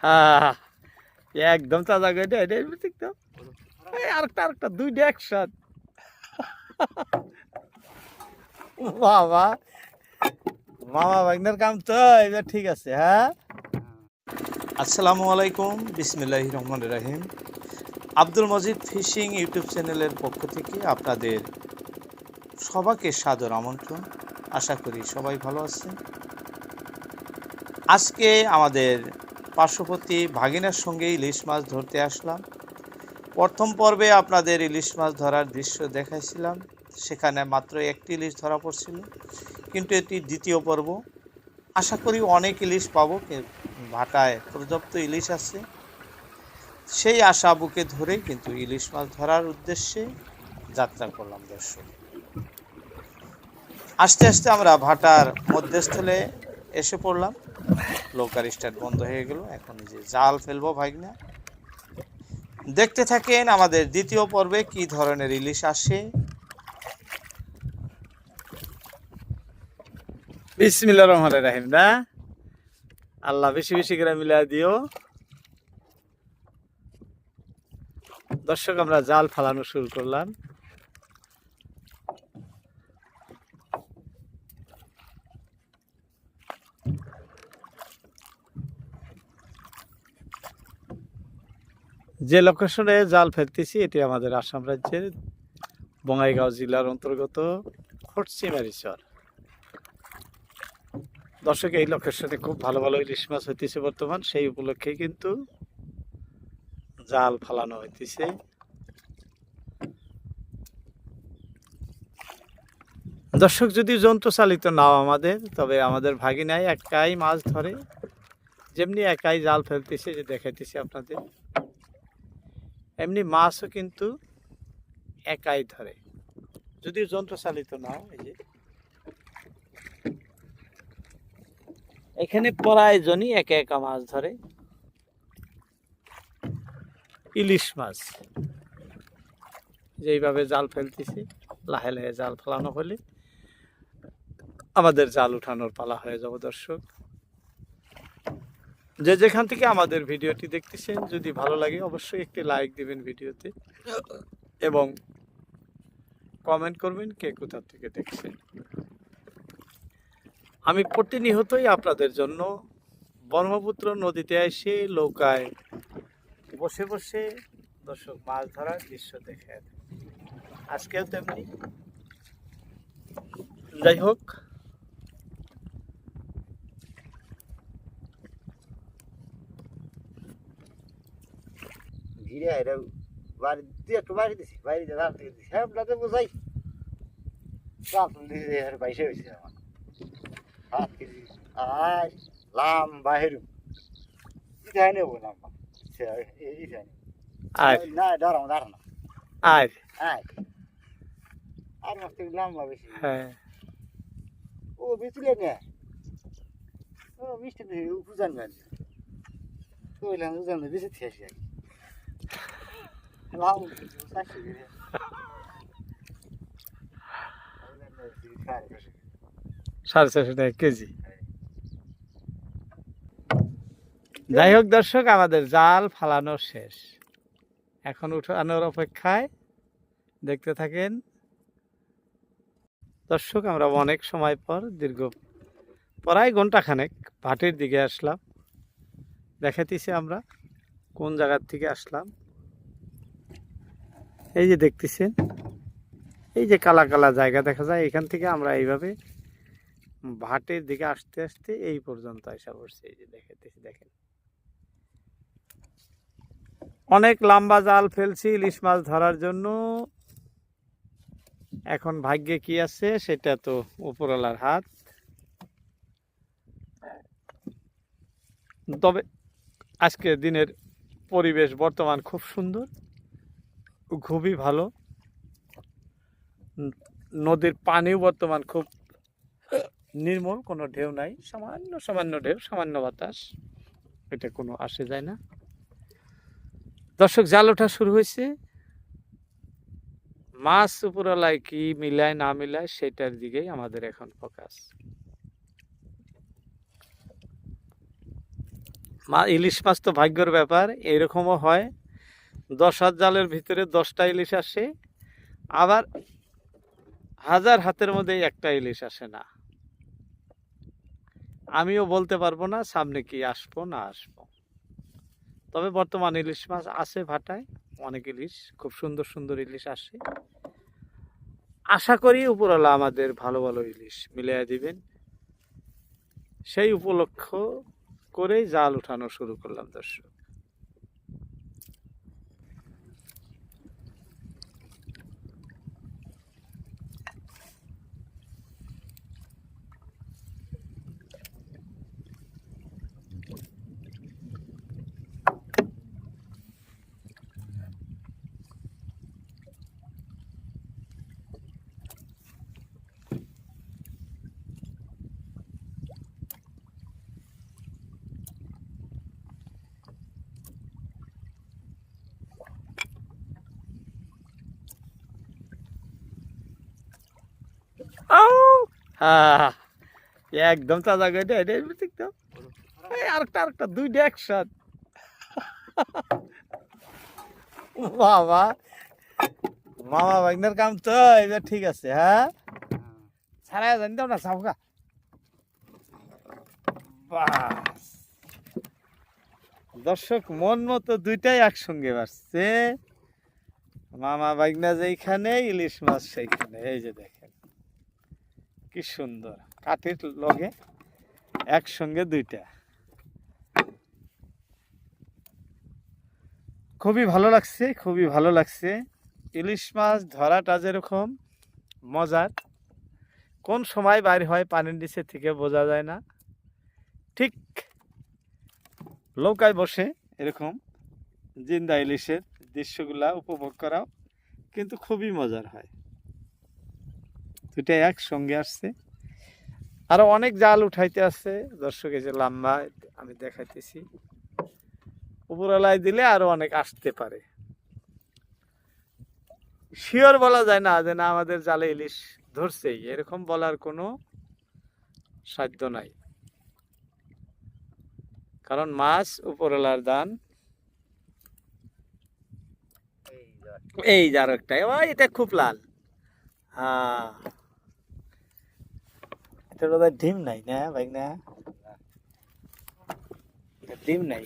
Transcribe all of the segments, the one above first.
হ্যাঁ একদম তো। এই আরেকটা দুইটা একসাথ। বাবা মামা ভাগ্নের কাম তো, এবার ঠিক আছে হ্যাঁ? আসসালামু আলাইকুম বিসমিল্লাহ রহমান রাহিম। আব্দুল মজিদ ফিশিং ইউটিউব চ্যানেলের পক্ষ থেকে আপনাদের সবাইকে সাদর আমন্ত্রণ। আশা করি সবাই ভালো আছেন। আজকে আমাদের পার্শ্ববর্তী ভাগিনার সঙ্গে ইলিশ মাছ ধরতে আসলাম। প্রথম পর্বে আপনাদের ইলিশ মাছ ধরার দৃশ্য দেখাইছিলাম। সেখানে মাত্র একটি ইলিশ ধরা পড়ছিল, কিন্তু এটি দ্বিতীয় পর্ব। আশা করি অনেক ইলিশ পাবো ভাটায় পর্যাপ্ত ইলিশ আছে। সেই আশা বুকে ধরে কিন্তু ইলিশ মাছ ধরার উদ্দেশ্যে যাত্রা করলাম দর্শক। আস্তে আস্তে আমরা ভাটার মধ্যস্থলে এসে পড়লাম। লোকার স্টার্ট বন্ধ হয়ে গেল। এখন যে জাল ফেলব ভাগনা। দেখতে থাকেন আমাদের দ্বিতীয় পর্বে কি ধরনের ইলিশ আসে। বিসমিল্লাহ রহমান রাহিম, না? আল্লাহ বেশি বেশি করে মিলা দিও। দর্শক, আমরা জাল ফালানো শুরু করলাম। যে লোকেশনে জাল ফেলতেছি, এটি আমাদের আসাম রাজ্যের বঙ্গাইগাঁও জেলার অন্তর্গত খটচিমারিচর দর্শক, এই লোকেশনে খুব ভালো ভালো ইলিশ মাছ হইতেছে বর্তমান, সেই উপলক্ষে কিন্তু জাল ফালানো হইতেছে। দর্শক, যদি যন্ত্র চালিত নাও আমাদের, তবে আমাদের ভাগিনাই একাই মাছ ধরে, যেমনি একাই জাল ফেলতেছে, যে দেখাইতেছি আপনাদের। এমনি মাছও কিন্তু একাই ধরে। যদি যন্ত্র চালিত নাও এই যে। এখানে প্রায় জনই একা একা মাছ ধরে। ইলিশ মাছ। যেইভাবে জাল ফেলতেছি, লাহে লাহে জাল ফেলানো হলে আমাদের জাল উঠানোর পালা হয়ে যাব, দর্শক। যে যেখান থেকে আমাদের ভিডিওটি দেখতেছেন, যদি ভালো লাগে, অবশ্যই একটি লাইক দিবেন ভিডিওতে এবং কমেন্ট করবেন কে কোথা থেকে দেখছেন। আমি প্রতিনিয়তই আপনাদের জন্য ব্রহ্মপুত্র নদীতে এসে নৌকায় বসে বসে দর্শক মাছ ধরার দৃশ্য দেখে আজকেও তেমনি। যাই হোক ঘিরে এটা বাড়ি দিয়ে একটু বাড়ি দিছি বাড়ি দিয়ে রাত থেকে দিছি হ্যাঁ আপনাকে বোঝাই রাত দিয়ে আর বাইশে হয়েছে আমার হাত কেজি আর লাম বাহিরু ইথাই নেব লাম্বা ইথাই আর না দাঁড়াও দাঁড়ানো আর আয় আর মাস থেকে লম্বা বেশি হ্যাঁ ও বেচলে নে ও মিষ্টি দিয়ে উজান গান কইলাম উজান বেশি থেসে লাম সাক্ষী দিয়ে সাড়ে চারশো টাকা কেজি। যাই হোক দর্শক, আমাদের জাল ফালানো শেষ। এখন উঠানোর অপেক্ষায় দেখতে থাকেন। দর্শক, আমরা অনেক সময় পর, দীর্ঘ প্রায় ঘন্টাখানেক ভাটির দিকে আসলাম। দেখাইতেছি আমরা কোন জায়গার থেকে আসলাম। এই যে দেখতেছেন, এই যে কালা কালা জায়গা দেখা যায়, এখান থেকে আমরা এইভাবে ভাটের দিকে আসতে আসতে এই পর্যন্ত আসা পড়ছে। এই যে দেখাইতেছি দেখেন। অনেক লম্বা জাল ফেলছি ইলিশ মাছ ধরার জন্য। এখন ভাগ্যে কি আছে, সেটা তো উপরওয়ালার হাত। তবে আজকে দিনের পরিবেশ বর্তমান খুব সুন্দর। খুবই ভালো। নদীর পানিও বর্তমান খুব নির্মল, কোনো ঢেউ নাই। সামান্য সামান্য ঢেউ, সামান্য বাতাস। এটা কোনো আসে যায় না। দর্শক, জাল ওঠা শুরু হয়েছে। মাছ উপরওয়ালায় কি মিলায়, না মিলায়, সেটার দিকেই আমাদের এখন ফোকাস। মা, ইলিশ মাছ তো ভাগ্যর ব্যাপার, এরকমও হয়। দশ হাত জালের ভিতরে দশটা ইলিশ আসে, আবার হাজার হাতের মধ্যে একটা ইলিশ আসে না। আমিও বলতে পারব না সামনে কি আসব না আসব। তবে বর্তমান ইলিশ মাছ আছে ভাটায়, অনেক ইলিশ, খুব সুন্দর সুন্দর ইলিশ আসে। আশা করি উপরওয়ালা আমাদের ভালো ভালো ইলিশ মিলিয়ে দিবেন। সেই উপলক্ষ করেই জাল উঠানো শুরু করলাম দর্শক। একদম তাজা গাড়ি এটা দেখতাম এই আরেকটা আরেকটা, দুইটা একসাথ। বাবা, মামা বাগনার কাম তো, এবার ঠিক আছে হ্যাঁ? ছাড়া জানতাম না সাবকা বাস। দর্শক, মন মতো দুইটাই একসঙ্গে বাসছে মামা বাগনা যেইখানে, ইলিশ মাছ সেইখানে, এই যে দেখেন। কি সুন্দর। কাঠের লগে একসঙ্গে দুইটা। খুবই ভালো লাগছে, খুবই ভালো লাগছে। ইলিশ মাছ, ধরাটা যেরকম মজার, কোন সময় বাইর হয় পানির নিচে থেকে বোঝা যায় না। ঠিক নৌকায় বসে এরকম জিন্দা ইলিশের দৃশ্যগুলা উপভোগ করাও কিন্তু খুবই মজার হয়। দুটাই একসঙ্গে আসছে। আরও অনেক জাল উঠাইতে আছে। দর্শক যে লম্বা, আমি দেখাইতেছি। উপরওয়ালায় দিলে আরও অনেক আসতে পারে। শিওর বলা যায় না যে না, আমাদের জালে ইলিশ ধরছেই। এরকম বলার কোনো সাধ্য নাই। কারণ মাছ, উপরওয়ালার দান। এই যার ওই, এটা খুব লাল। হ্যাঁ এটা বোধহয় ডিম নাই না, ভাই না? ডিম নাই!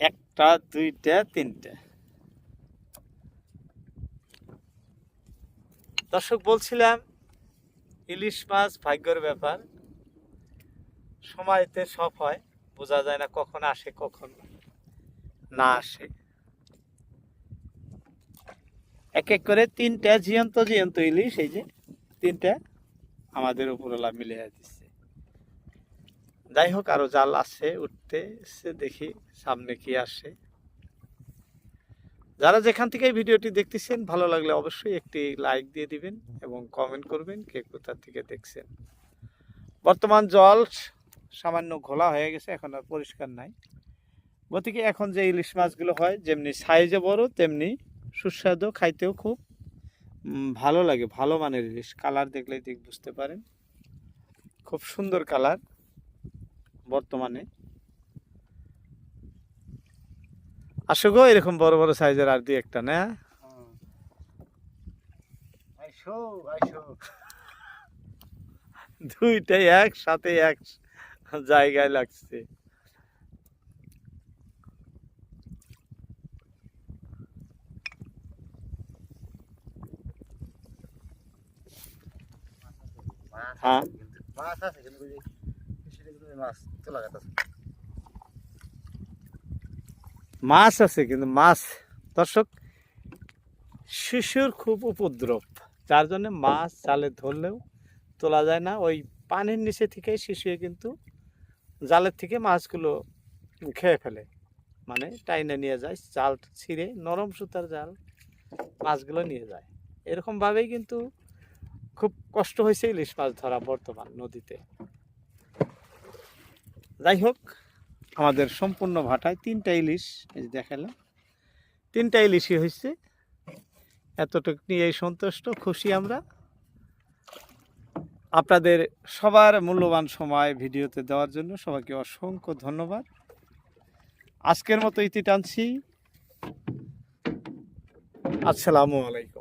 একটা, দুইটা, তিনটা। দর্শক, বলছিলাম ইলিশ মাছ ভাগ্যের ব্যাপার। সময়তে সব হয়, বোঝা যায় না কখন আসে, কখন না আসে। এক এক করে তিনটা জিয়ন্ত জিয়ন্ত ইলিশ, এই যে তিনটা আমাদের উপরওয়ালা মিলে দিচ্ছে যাই হোক, আরও জাল আছে উঠতে দেখি সামনে কি আসে। যারা যেখান থেকে ভিডিওটি দেখতেছেন, ভালো লাগলে অবশ্যই একটি লাইক দিয়ে দিবেন এবং কমেন্ট করবেন কে কোথা থেকে দেখছেন। বর্তমান জল সামান্য ঘোলা হয়ে গেছে, এখন আর পরিষ্কার নাই। গতিকে এখন যে ইলিশ মাছগুলো হয়, যেমনি সাইজে বড়, তেমনি সুস্বাদু খাইতেও খুব ভালো লাগে ভালো মানের ইলিশ। কালার দেখলেই ঠিক বুঝতে পারেন। খুব সুন্দর কালার বর্তমানে। আসো গো এরকম বড় বড় সাইজের আর দুই একটা না? আইসো দুইটাই একসাথে এক জায়গায় লাগছে। মাছ আছে কিন্তু মাছ মাছ আছে কিন্তু মাছ। দর্শক, শিশুর খুব উপদ্রব। যার জন্য মাছ জালে ধরলেও তোলা যায় না। ওই পানির নিচে থেকেই শিশুয়ে কিন্তু জালের থেকে মাছগুলো খেয়ে ফেলে। মানে টাইনে নিয়ে যায়, জাল ছিঁড়ে নরম সুতার জাল মাছগুলো নিয়ে যায়। এরকমভাবেই কিন্তু খুব কষ্ট হয়েছে ইলিশ মাছ ধরা বর্তমান নদীতে। যাই হোক, আমাদের সম্পূর্ণ ভাটায় তিনটা ইলিশ, এই দেখালাম, তিনটা ইলিশই হয়েছে। এতটুক এই সন্তুষ্ট, খুশি আমরা। আপনাদের সবার মূল্যবান সময় ভিডিওতে দেওয়ার জন্য সবাইকে অসংখ্য ধন্যবাদ। আজকের মতো ইতি টানছি। আসসালামু আলাইকুম।